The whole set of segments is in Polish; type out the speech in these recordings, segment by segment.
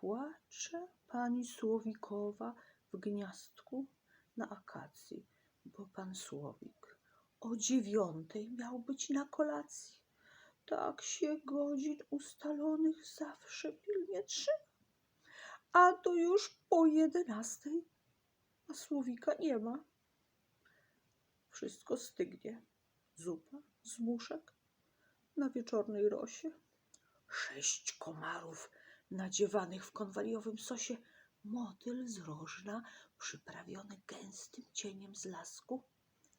Płacze pani Słowikowa w gniazdku na akacji, bo pan Słowik o dziewiątej miał być na kolacji. Tak się godzin ustalonych zawsze pilnie trzyma. A to już po jedenastej, a Słowika nie ma. Wszystko stygnie. Zupa z muszek na wieczornej rosie. Sześć komarów nadziewanych w konwaliowym sosie, motyl z rożna przyprawiony gęstym cieniem z lasku,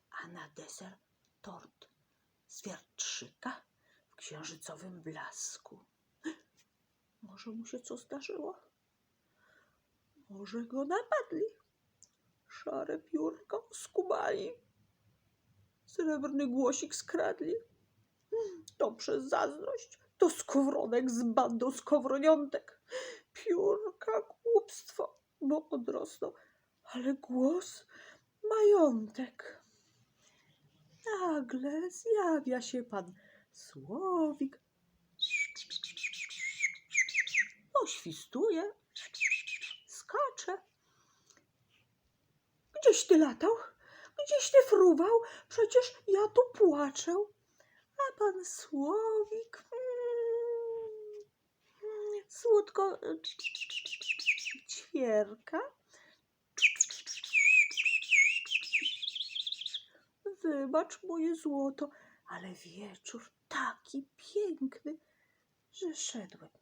a na deser tort z w księżycowym blasku. Może mu się co zdarzyło? Może go napadli? Szare piórko skubali, srebrny głosik skradli. To przez zazdrość, to skowronek z bandą skowroniątek. Piórka głupstwo, bo odrosną, ale głos majątek. Nagle zjawia się pan Słowik. Oświstuje, skacze. Gdzieś ty latał? Gdzieś ty fruwał? Przecież ja tu płaczę. A pan Słowik słodko y, ćwierka. Wybacz moje złoto, ale wieczór taki piękny, że szedłem